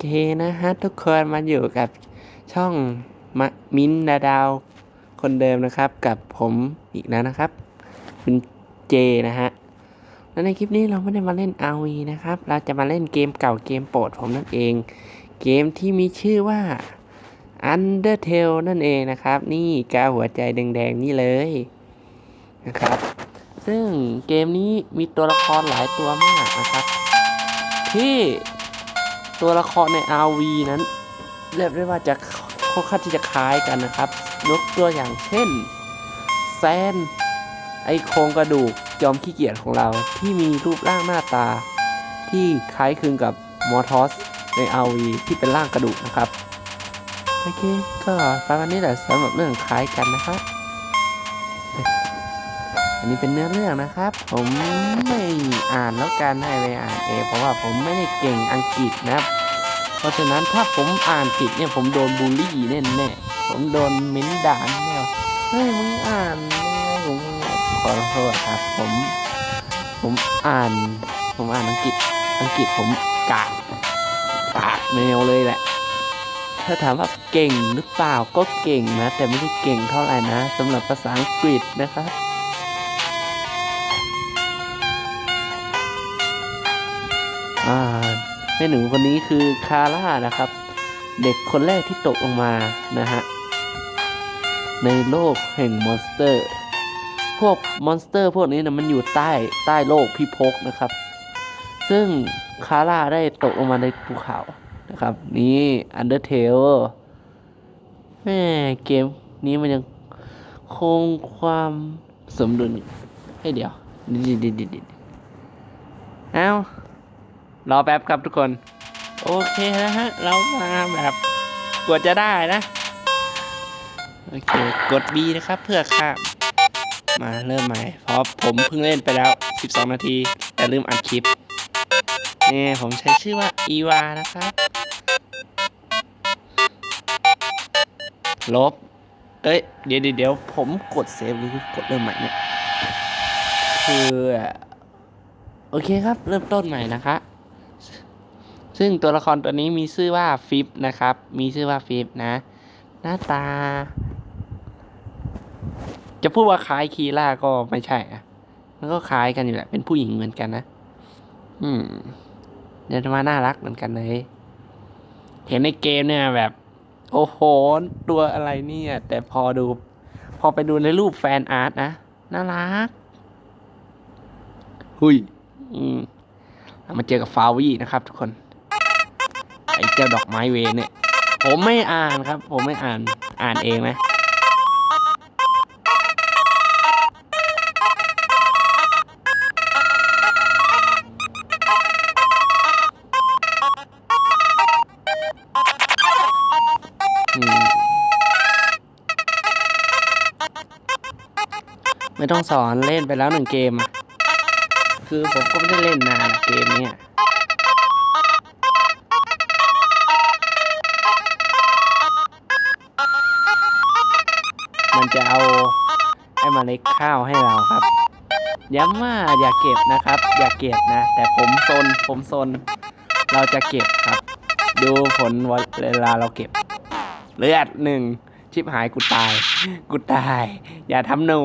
เคนะฮะ ทุกคนมาอยู่กับช่องม,มิ้นดาดาว คนเดิมนะครับ กับผมอีกแล้วนะครับคุณเจนะฮะและในคลิปนี้เราไม่ได้มาเล่น RV นะครับ เราจะมาเล่นเกมเก่าเกมโปรดผมนั่นเอง เกมที่มีชื่อว่า Undertale นั่นเองนะครับ นี่กาหัวใจแดงๆนี่เลยนะครับ ซึ่งเกมนี้มีตัวละครหลายตัวมากนะครับ ที่ ตัวละครใน RV นั้น เรียกได้ว่าจะค่อนข้างที่จะคล้ายกันนะครับ ยกตัวอย่างเช่นแซนไอโครงกระดูกจอมขี้เกียจของเราที่มีรูปร่างหน้าตา ที่คล้ายคลึงกับมอทอสใน RV ที่เป็นร่างกระดูกนะครับ โอเค ก็ประมาณนี้แหละสำหรับเรื่องคล้ายกันนะครับ อันนี้เป็นเนื้อเรื่องนะครับ ผมไม่อ่านแล้วกันให้ไปอ่านเองเพราะว่าผมไม่ได้เก่งอังกฤษนะครับ เพราะฉะนั้นถ้าผมอ่านผิดเนี่ยผมโดนบูลลี่แน่แน่ๆผมโดนเม้นด่าแน่เฮ้ยมึงอ่านยังไงผมขอโทษครับ ผม ผมอ่าน ผมอ่านอังกฤษ อังกฤษผมกากกากแมวเลยแหละ ถ้าถามว่าเก่งหรือเปล่าก็เก่งนะ แต่ไม่ได้เก่งเท่าไหร่นะสำหรับภาษาอังกฤษนะครับอ่า ม่หนูคนนี้คือคาร่านะครับ เด็กคนแรกที่ตกลงมานะฮะในโลกแห่งมอนสเตอร์ พวกมอนสเตอร์พวกนี้นะมันอยู่ใต้ใต้โลกพิภพนะครับ ซึ่งคาร่าได้ตกลงมาในภูเขานะครับ นี่อันเดอร์เทลแม่เกมนี้มันยังคงความสมดุลให้เดี๋ยวดิดิดิดิเอ้า รอแป๊บครับทุกคน โอเคนะฮะ เรามาแบบกดจะได้นะ โอเค กด B นะครับ เพื่อข้ามมาเริ่มใหม่ เพราะผมเพิ่งเล่นไปแล้ว 12 นาที แต่ลืมอัดคลิปนี่ผมใช้ชื่อว่าอีวานะครับ ลบ เอ้ย เดี๋ยวเดี๋ยวเดี๋ยวผมกดเซฟหรือกดเริ่มใหม่เนี่ย คือ โอเคครับ เริ่มต้นใหม่นะคะ ซึ่งตัวละครตัวนี้มีชื่อว่าฟิปนะครับ มีชื่อว่าฟิปนะ หน้าตา จะพูดว่าคล้ายคีล่าก็ไม่ใช่อะมันก็คล้ายกันอยู่แหละ เป็นผู้หญิงเหมือนกันนะ อืม เดินมาน่ารักเหมือนกันเลย เห็นในเกมเนี่ยแบบ โอ้โห ตัวอะไรเนี่ย แต่พอดู พอไปดูในรูปแฟนอาร์ตนะ น่ารัก หุย อืมเรามาเจอกับฟาวี่นะครับทุกคน ไอ้เจ้าดอกไม้เวนเนี่ย ผมไม่อ่านครับ ผมไม่อ่านอ่านเองนะไม่ต้องสอนเล่นไปแล้วหนึ่งเกม คือผมก็ไม่ได้เล่นนานเกมเนี้ย มันจะเอาไอ้เมาเล็ดข้าวให้เราครับ ย้ำว่าอย่าเก็บนะครับ อย่าเก็บนะ แต่ผมซนผมซน เราจะเก็บครับ ดูผลเวลาเราเก็บ เลือดหนึ่งชิบหายกูตาย กูตาย อย่าทำหนู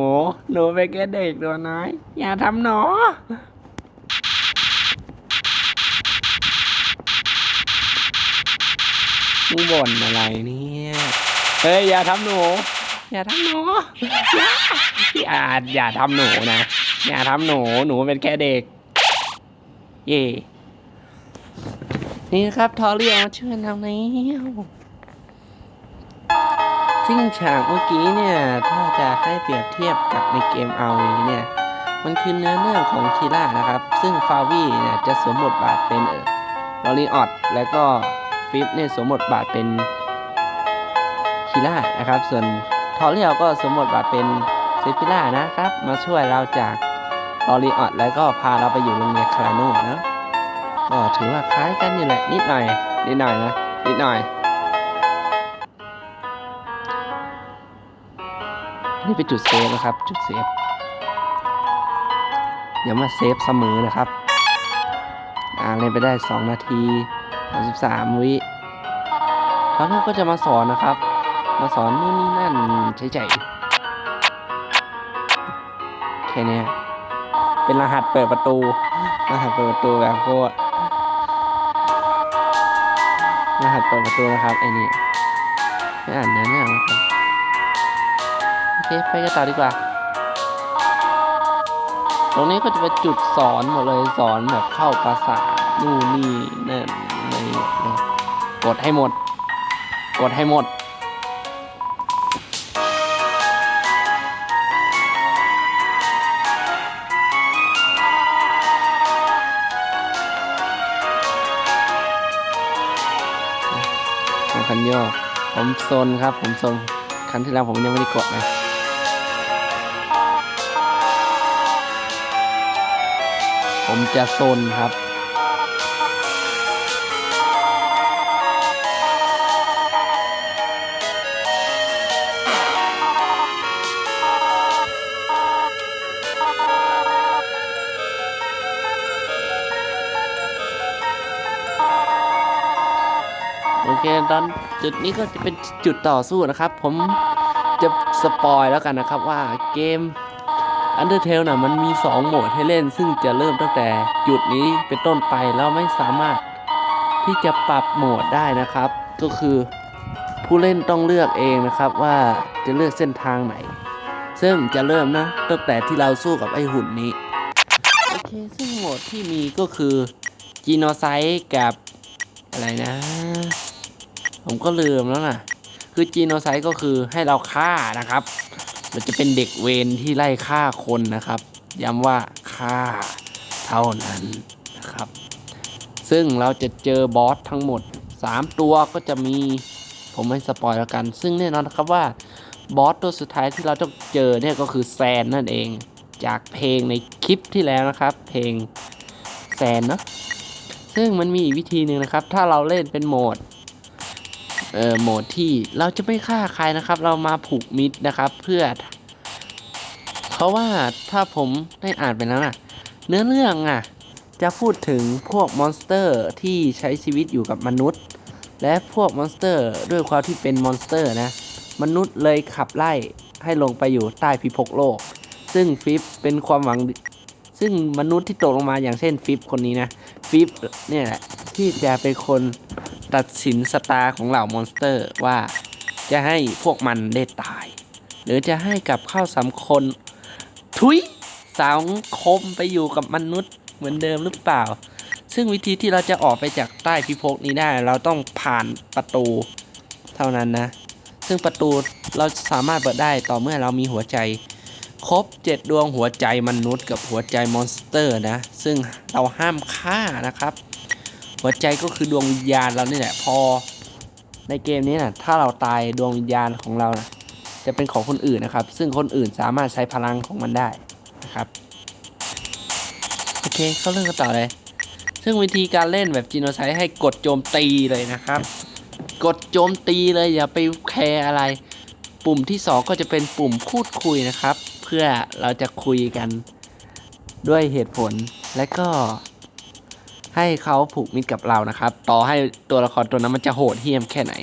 หนูเป็นแค่เด็กตัวน้อย อย่าทำหนูมึงบ่นอะไรเนี่ย เฮ้ย อย่าทำหนู อย่าทำหนูอย่าพี่อาจอย่าทำหนูนะ อย่าทำหนู หนูเป็นแค่เด็ก เย่นี่นะครับทอเรียมาช่วยเราแล้วซึ่งฉากเมื่อกี้เนี่ย ถ้าจะให้เปรียบเทียบกับในเกมเอาวีเนี่ย มันคือเนื้อเรื่องของคีล่านะครับ ซึ่งฟาวี่เนี่ยจะสวมบทบาทเป็นเออลอรีออดแล้วก็ฟิปเนี่ยสวมบทบาทเป็นคีล่านะครับ ส่วน ทอเรียลก็สมบทบาทเป็นเซฟิล่านะครับ มาช่วยเราจากลอรีออดแล้วก็พาเราไปอยู่โรงเรียนคาราโนนะก็ถือว่าคล้ายกันอยู่แหละนิดหน่อยนิดหน่อยนะนิดหน่อยนี่เป็นจุดเซฟนะครับ จุดเซฟอย่ามาเซฟเสมอนะครับอ่าเล่นไปได้ 2 นาทีสามสิบสามวิแล้วเขาก็จะมาสอนนะครับ มาสอนนู่นนี่นั่นใช้ใจแค่นี้เป็นรหัสเปิดประตู รหัสเปิดประตูแบบโคตรรหัสเปิดประตูนะครับไอ้นี่ไม่อ่านเนื้อเรื่องแล้วครับโอเคไปกันต่อดีกว่า ตรงนี้ก็จะเป็นจุดสอนหมดเลยสอนแบบเข้าภาษานู่นนี่นั่นอะไรเนี่ยกดให้หมด กดให้หมด นโยก ผมโซนครับ ผมโซนครั้งที่แล้วผมยังไม่ได้กดนะผมจะโซนครับ โอเคตอนจุดนี้ก็จะเป็นจุดต่อสู้นะครับ ผมจะสปอยแล้วกันนะครับว่าเกม Undertale น่ะมันมี 2 โหมดให้เล่น ซึ่งจะเริ่มตั้งแต่จุดนี้เป็นต้นไปแล้วไม่สามารถที่จะปรับโหมดได้นะครับ ก็คือผู้เล่นต้องเลือกเองนะครับว่าจะเลือกเส้นทางไหน ซึ่งจะเริ่มนะตั้งแต่ที่เราสู้กับไอหุ่นนี้โอเคซึ่งโหมดที่มีก็คือจีโนไซต์กับอะไรนะ ผมก็ลืมแล้วนะ คือจีโนไซต์ก็คือให้เราฆ่านะครับ มันจะเป็นเด็กเวรที่ไล่ฆ่าคนนะครับ ย้ำว่าฆ่าเท่านั้นนะครับ ซึ่งเราจะเจอบอสทั้งหมด 3 ตัวก็จะมีผมไม่สปอยแล้วกัน ซึ่งแน่นอนนะครับว่าบอสตัวสุดท้ายที่เราต้องเจอเนี่ยก็คือแซนนั่นเอง จากเพลงในคลิปที่แล้วนะครับ เพลงแซนเนาะซึ่งมันมีอีกวิธีหนึ่งนะครับ ถ้าเราเล่นเป็นโหมด เอ่อโหมดที่เราจะไม่ฆ่าใครนะครับ เรามาผูกมิตรนะครับ เพื่อ เพราะว่าถ้าผมได้อ่านไปแล้วนะเนื้อเรื่องอะ จะพูดถึงพวกมอนสเตอร์ที่ใช้ชีวิตอยู่กับมนุษย์ และพวกมอนสเตอร์ด้วยความที่เป็นมอนสเตอร์นะมนุษย์เลยขับไล่ให้ลงไปอยู่ใต้พิภพโลก ซึ่งฟิปเป็นความหวัง ซึ่งมนุษย์ที่ตกลงมาอย่างเช่นฟิปคนนี้นะ ฟิปเนี่ยแหละที่จะเป็นคน ตัดสินสตาของเหล่ามอนสเตอร์ว่าจะให้พวกมันได้ตาย หรือจะให้กับข้าวสามคน ทุยสังคมไปอยู่กับมนุษย์เหมือนเดิมหรือเปล่า ซึ่งวิธีที่เราจะออกไปจากใต้พิภพนี้ได้ เราต้องผ่านประตูเท่านั้นนะ ซึ่งประตูเราสามารถเปิดได้ต่อเมื่อเรามีหัวใจครบ7ดวงหัวใจมนุษย์กับหัวใจมอนสเตอร์นะ ซึ่งเราห้ามฆ่านะครับ หัวใจก็คือดวงวิญญาณเรานี่แหละพอ ในเกมนี้นะถ้าเราตายดวงวิญญาณของเรานะจะเป็นของคนอื่นนะครับ ซึ่งคนอื่นสามารถใช้พลังของมันได้นะครับโอเคเข้าเรื่องกันต่อเลย ซึ่งวิธีการเล่นแบบจีโนไซให้กดโจมตีเลยนะครับ กดโจมตีเลยอย่าไปแคร์อะไร ปุ่มที่ 2 ก็จะเป็นปุ่มพูดคุยนะครับ เพื่อเราจะคุยกันด้วยเหตุผลและก็ ให้เขาผูกมิตรกับเรานะครับ ต่อให้ตัวละครตัวนั้นมันจะโหดเหี้ยมแค่ไหน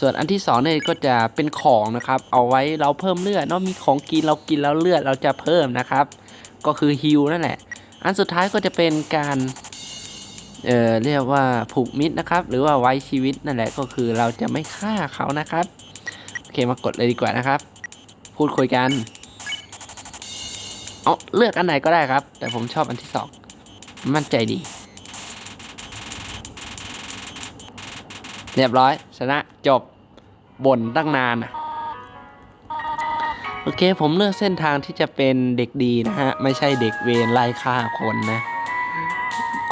ส่วนอันที่2เนี่ยก็จะเป็นของนะครับ เอาไว้เราเพิ่มเลือดเนาะมีของกินเรากินแล้วเลือดเราจะเพิ่มนะครับ ก็คือฮิลนั่นแหละ อันสุดท้ายก็จะเป็นการเอ่อเรียกว่าผูกมิตรนะครับ หรือว่าไว้ชีวิตนั่นแหละก็คือเราจะไม่ฆ่าเขานะครับโอเคมากดเลยดีกว่านะครับ พูดคุยกันเอาเลือกอันไหนก็ได้ครับ แต่ผมชอบอันที่สองมั่นใจดี เรียบร้อยชนะจบบ่นตั้งนานอะโอเคผมเลือกเส้นทางที่จะเป็นเด็กดีนะฮะ ไม่ใช่เด็กเวรไล่ฆ่าคนนะ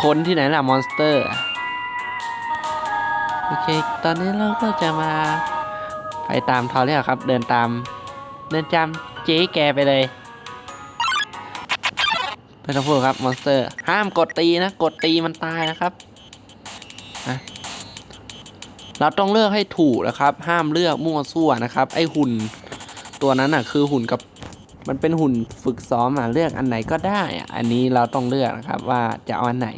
คนที่ไหนล่ะมอนสเตอร์โอเค ตอนนี้เราก็จะมาไปตามทอเรียครับ เดินตาม เดินจำเจ๊แกไปเลยไม่ต้องพูดครับมอนสเตอร์ ห้ามกดตีนะ กดตีมันตายนะครับ เราต้องเลือกให้ถูกนะครับ ห้ามเลือกมั่วซั่วนะครับ ไอหุ่นตัวนั้นอะคือหุ่นกับมันเป็นหุ่นฝึกซ้อมอะเลือกอันไหนก็ได้อะอันนี้เราต้องเลือกนะครับว่าจะเอาอันไหน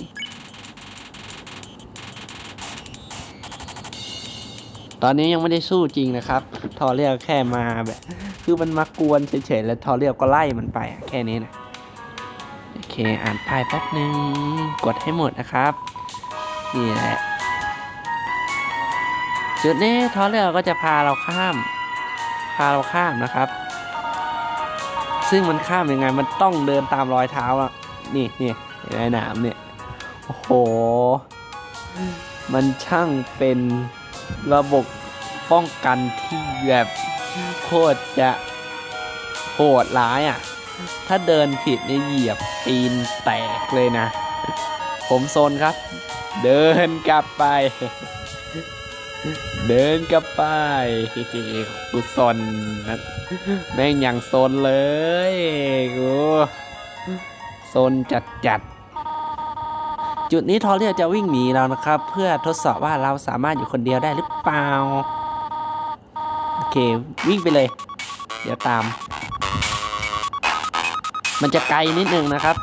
ตอนนี้ยังไม่ได้สู้จริงนะครับ ทอเรียกแค่มาแบบ คือมันมากวนเฉยๆแล้วทอเรียกก็ไล่มันไปอะแค่นี้นะโอเคอ่านป้ายแป๊บหนึ่งกดให้หมดนะครับ นี่แหละ จุดนี้ทอเรียกก็จะพาเราข้าม พาเราข้ามนะครับ ซึ่งมันข้ามยังไงมันต้องเดินตามรอยเท้าอะนี่นี่เห็นนามเนี่ยโอ้โห มันช่างเป็นระบบป้องกันที่แบบโคตรจะโหดร้ายอะ ถ้าเดินผิดนี่เหยียบตีนแตกเลยนะ ผมโซนครับ เดินกลับไป เดินกลับไปกูซนนะแม่งอย่างโซนเลยกูโซนจัดจัดจุดนี้ทอเรียจะวิ่งหนีเรานะครับ เพื่อทดสอบว่าเราสามารถอยู่คนเดียวได้หรือเปล่า โอเค วิ่งไปเลย เดี๋ยวตาม มันจะไกลนิดนึงนะครับ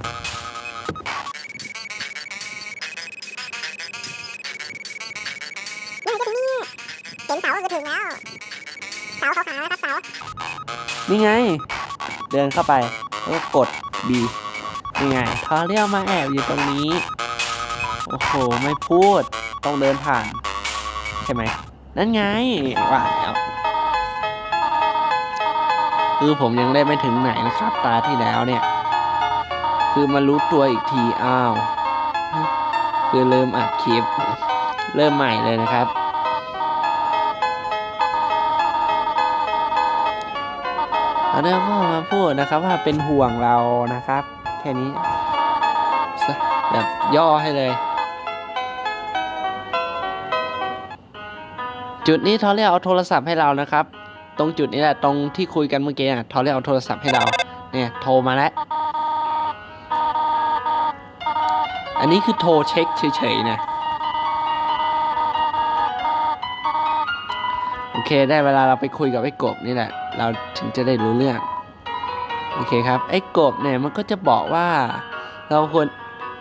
นี่ไง เดินเข้าไปแล้วกด B นี่ไงทอเรียลมาแอบอยู่ตรงนี้ โอ้โห ไม่พูด ต้องเดินผ่าน ใช่ไหม นั่นไงว่าแล้วคือผมยังได้ไม่ถึงไหนนะครับ ตาที่แล้วเนี่ย คือมารู้ตัวอีกที อ้าว คือเริ่มอัดคลิป เริ่มใหม่เลยนะครับ เราเริ่มก็มาพูดนะครับว่าเป็นห่วงเรานะครับ แค่นี้แบบย่อให้เลย จุดนี้ทอเรียเอาโทรศัพท์ให้เรานะครับ ตรงจุดนี้แหละตรงที่คุยกันเมื่อกี้อะทอเรียเอาโทรศัพท์ให้เราเนี่ยโทรมาแล้วอันนี้คือโทรเช็คเฉยๆนะ เคได้เวลาเราไปคุยกับไอ้กบนี่แหละ เราถึงจะได้รู้เรื่อง โอเคครับ ไอ้กบเนี่ยมันก็จะบอกว่า เราควร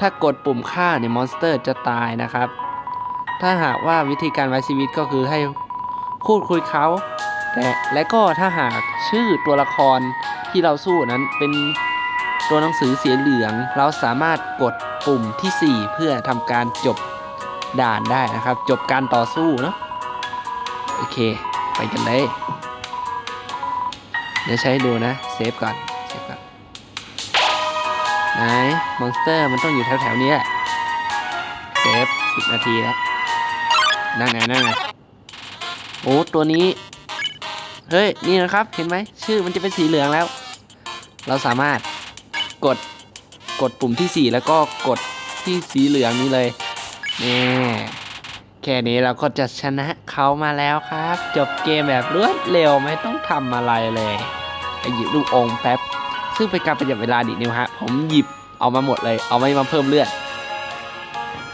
ถ้ากดปุ่มฆ่าเนี่ยมอนสเตอร์จะตายนะครับ ถ้าหากว่าวิธีการไว้ชีวิตก็คือให้พูดคุยเขาแต่และก็ถ้าหากชื่อตัวละครที่เราสู้นั้นเป็นตัวหนังสือสีเหลือง เราสามารถกดปุ่มทีสี่4 เพื่อทำการจบด่านได้นะครับ จบการต่อสู้เนาะโอเค ไปกันเลย เดี๋ยวใช้ดูนะ เซฟก่อน เซฟก่อน ไหน มอนสเตอร์มันต้องอยู่แถวๆนี้เซฟสิบนาทีแล้วนั่นไงนั่นไงโอ้ ตัวนี้ เฮ้ย นี่นะครับ เห็นไหม ชื่อมันจะเป็นสีเหลืองแล้ว เราสามารถกด กดปุ่มที่ 4 แล้วก็กดที่สีเหลืองนี้เลยนี่ แค่นี้เราก็จะชนะเขามาแล้วครับ จบเกมแบบรวดเร็วไม่ต้องทำอะไรเลยไปหยิบลูกองแป๊บ ซึ่งเป็นการประหยัดเวลาดินิวฮะ ผมหยิบเอามาหมดเลย เอาไม่มาเพิ่มเลือด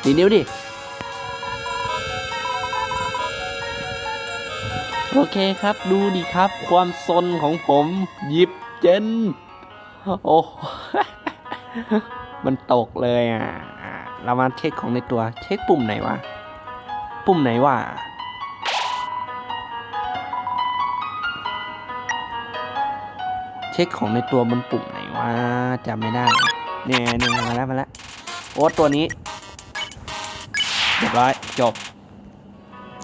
ดีนิวดิ โอเคครับดูดิครับ ความซนของผมหยิบเจน โอ้มันตกเลยอะ เรามาเช็คของในตัว เช็คปุ่มไหนวะ ปุ่มไหนวะเช็คของในตัวบนปุ่มไหนวะจำไม่ได้เนี่ยเนี่ยมาแล้วมาแล้วโอ้ตัวนี้เรียบร้อยจบ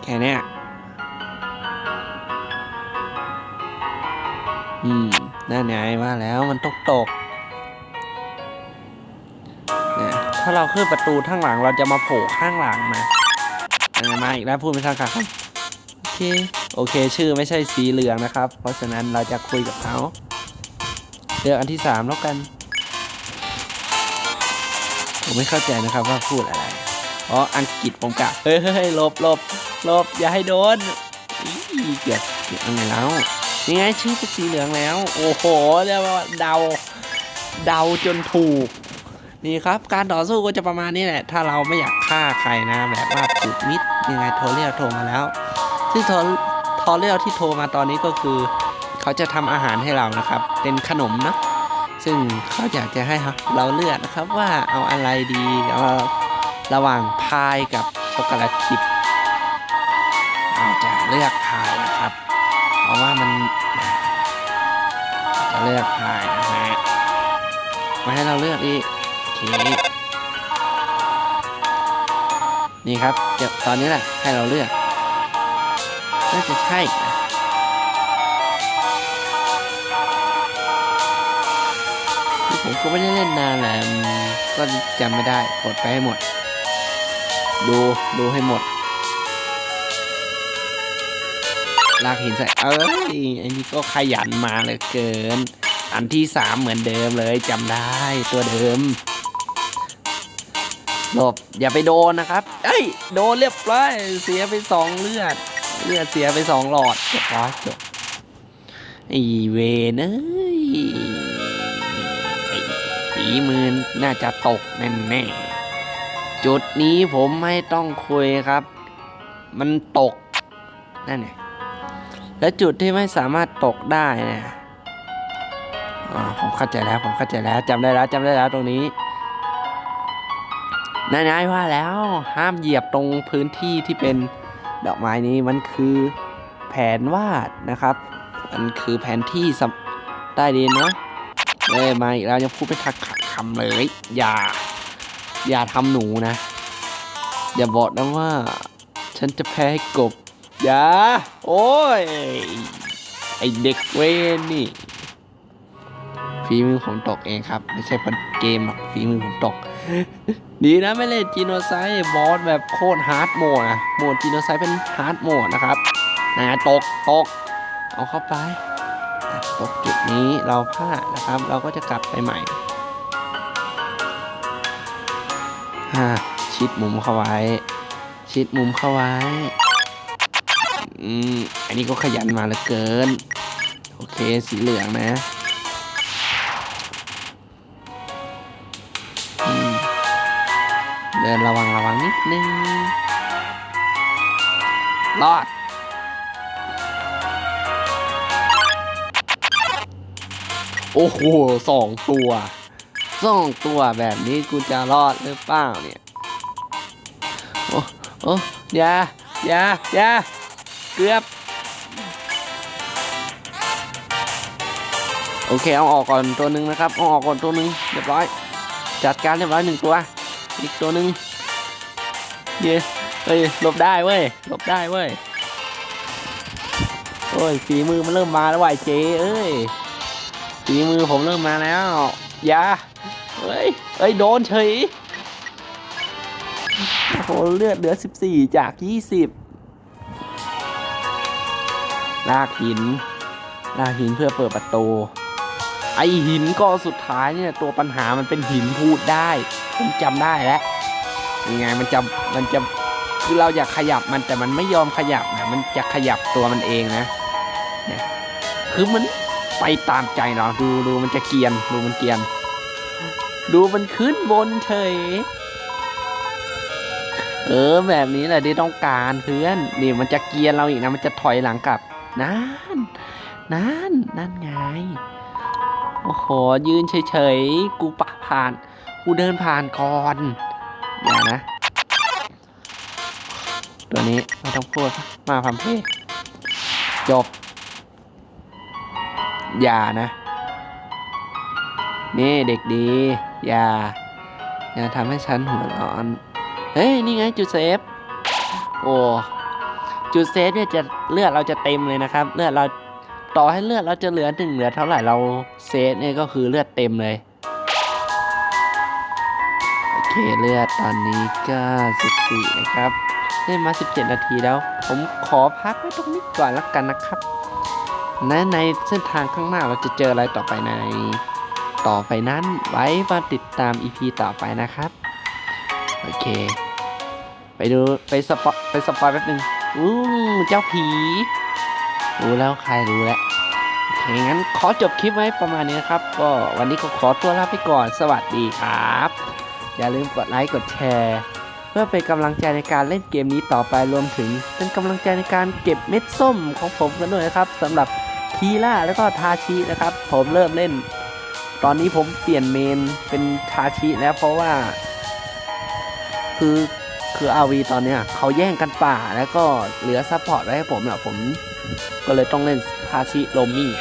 แค่เนี้ยอืมนั่นไงว่าแล้วมันตกตกเนี่ยถ้าเราขึ้นประตูข้างหลังเราจะมาโผล่ข้างหลังนะ มาอีกแล้วพูดไม่ทันครับโอเคโอเค ชื่อไม่ใช่สีเหลืองนะครับ เพราะฉะนั้นเราจะคุยกับเขาเลือกอันที่สามแล้วกัน ผมไม่เข้าใจนะครับว่าพูดอะไรอ๋ออังกฤษผมกะเฮ้ยเฮ้ยลบลบลบอย่าให้โดนอีเกลียดเกลียดอะไรแล้วนี่ไงชื่อเป็นสีเหลืองแล้ว โอ้โหเรียกว่าเดา เดาจนถูก นี่ครับการต่อสู้ก็จะประมาณนี้แหละ ถ้าเราไม่อยากฆ่าใครนะแบบว่าผูกมิดยังไงโทรเรียกโทรมาแล้ว ซึ่งโทรโทรเรียกที่โทรมาตอนนี้ก็คือ เขาจะทำอาหารให้เรานะครับ เป็นขนมนะซึ่งเขาอยากจะให้เราเลือกนะครับว่าเอาอะไรดีแล้วระหว่างพายกับช็อกโกแลตชิพเราจะเลือกพายนะครับ เพราะว่ามันจะเลือกพายนะฮะมาให้เราเลือกดิโอเคนี่ครับเดี๋ยวตอนนี้แหละให้เราเลือก น่าจะใช่ผมก็ไม่ได้เล่นนานแหละก็จำไม่ได้กดไปให้หมด ดูดูให้หมด ลากหินใส่ เอ้ยอันนี้ก็ขยันมาเลยเกิน อันที่สามเหมือนเดิมเลยจำได้ตัวเดิม หลบอย่าไปโดนนะครับ เอ้ย โดนเรียบร้อยเสียไปสองเลือด เลือดเสียไปสองหลอดเรียบร้อยจบไอเวนเอ้ยฝีมือน่าจะตกแน่ๆจุดนี้ผมไม่ต้องคุยครับ มันตก นั่นไงและจุดที่ไม่สามารถตกได้นี่ยอ๋อผมเข้าใจแล้ว ผมเข้าใจแล้วจำได้แล้วจำได้แล้วตรงนี้ นายๆว่าแล้วห้ามเหยียบตรงพื้นที่ที่เป็นดอกไม้นี้มันคือแผนวาดนะครับ มันคือแผนที่ใต้ดินนะเอ้ยมาอีกแล้วยังพูดไม่ทักขัดคำเลย อย่า อย่าทำหนูนะ อย่าบอกนะว่า ฉันจะแพ้ให้กบ อย่า โอ้ย ไอเด็กเวนนี่ ฝีมือผมตกเองครับ ไม่ใช่เพราะเกมหรอกฝีมือผมตก ดีนะไม่เล่นจีโนไซด์บอสแบบโคตรฮาร์ดโหมดนะโหมดจีโนไซด์เป็นฮาร์ดโหมดนะครับนะตกตก เอาเข้าไป ตกจุดนี้เราพลาดนะครับ เราก็จะกลับไปใหม่อ่าชิดมุมเข้าไว้ ชิดมุมเข้าไว้อืมอันนี้ก็ขยันมาเหลือเกิน โอเคสีเหลืองนะ ดินระวังระวังนิดนึงรอดโอ้โหสองตัวสองตัวแบบนี้กูจะรอดหรือเปล่าเนี่ย โอ้โอ้อยาอย่าอย่าเกือบ โอเค เอาออกก่อนตัวหนึ่งนะครับ เอาออกก่อนตัวหนึ่งเรียบร้อย จัดการเรียบร้อยหนึ่งตัว อีกตัวหนึ่งเย้เฮ้ยหลบได้เว้ยหลบได้เว้ยโอ้ยฝีมือมันเริ่มมาแล้วว่ะไอเจเอ้ยฝีมือผมเริ่มมาแล้วอย่าเฮ้ยเอ้ยโดนเฉยโอ้โหเลือดเหลือ 14 จาก 20 ลากหิน ลากหินเพื่อเปิดประตูไอหินก็สุดท้ายเนี่ยตัวปัญหามันเป็นหินพูดได้ ผมจำได้แล้วยังไงมันจะมันจะคือเราอยากขยับมันแต่มันไม่ยอมขยับนะมันจะขยับตัวมันเองนะเนี่ยคือมันไปตามใจเราดูดูมันจะเกียนดูมันเกียน ดูมันขึ้นบนเฉยเออแบบนี้แหละที่ต้องการเพื่อนนี่มันจะเกียนเราอีกนะ มันจะถอยหลังกลับนั่นนั่นนั่นไงโอ้โหยืนเฉยๆกูปะผ่าน กูเดินผ่านก่อนอย่านะ ตัวนี้ไม่ต้องพูดมาพัมเพจบ อย่านะ นี่เด็กดี อย่า อย่าทำให้ฉันหัวร้อน เฮ้ย นี่ไงจุดเซฟ โอ้ จุดเซฟเนี่ยจะเลือดเราจะเต็มเลยนะครับ เลือดเราต่อให้เลือดเราจะเหลือหนึ่งเหลือเท่าไหร่เราเซฟเนี่ยก็คือเลือดเต็มเลย เคเลือดตอนนี้ก็14นะครับเล่นมา 17 นาทีแล้ว ผมขอพักไว้ตรงนี้ก่อนละกันนะครับและในเส้นทางข้างหน้าเราจะเจออะไรต่อไปในต่อไปนั้นไว้มาติดตาม EP ต่อไปนะครับ โอเค ไปดูไปสปอไปสปอยแป๊บนึงอู้เจ้าผี รู้แล้วใครรู้แล้วโอเคงั้นขอจบคลิปไว้ประมาณนี้นะครับ ก็วันนี้ก็ขอตัวลาไปก่อนสวัสดีครับ อย่าลืมกดไลค์กดแชร์เพื่อเป็นกำลังใจในการเล่นเกมนี้ต่อไปรวมถึง เป็นกำลังใจในการเก็บเม็ดส้มของผมกันด้วยนะครับสำหรับคีล่าแล้วก็ทาชินะครับ ผมเริ่มเล่น ตอนนี้ผมเปลี่ยนเมนเป็นทาชิแล้วเพราะว่า คือคืออาวีตอนเนี้ยเขาแย่งกันป่าแล้วก็เหลือซัพพอร์ตไว้ให้ผมแหละผม ก็เลยต้องเล่นทาชิโรมี่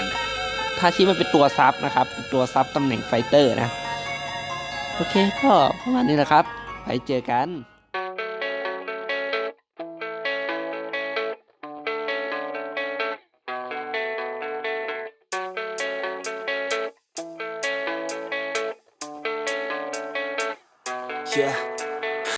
ทาชิมันเป็นตัวซับนะครับ ตัวซับตำแหน่งไฟเตอร์นะ โอเคก็ประมาณนี้แหละครับ ไปเจอกัน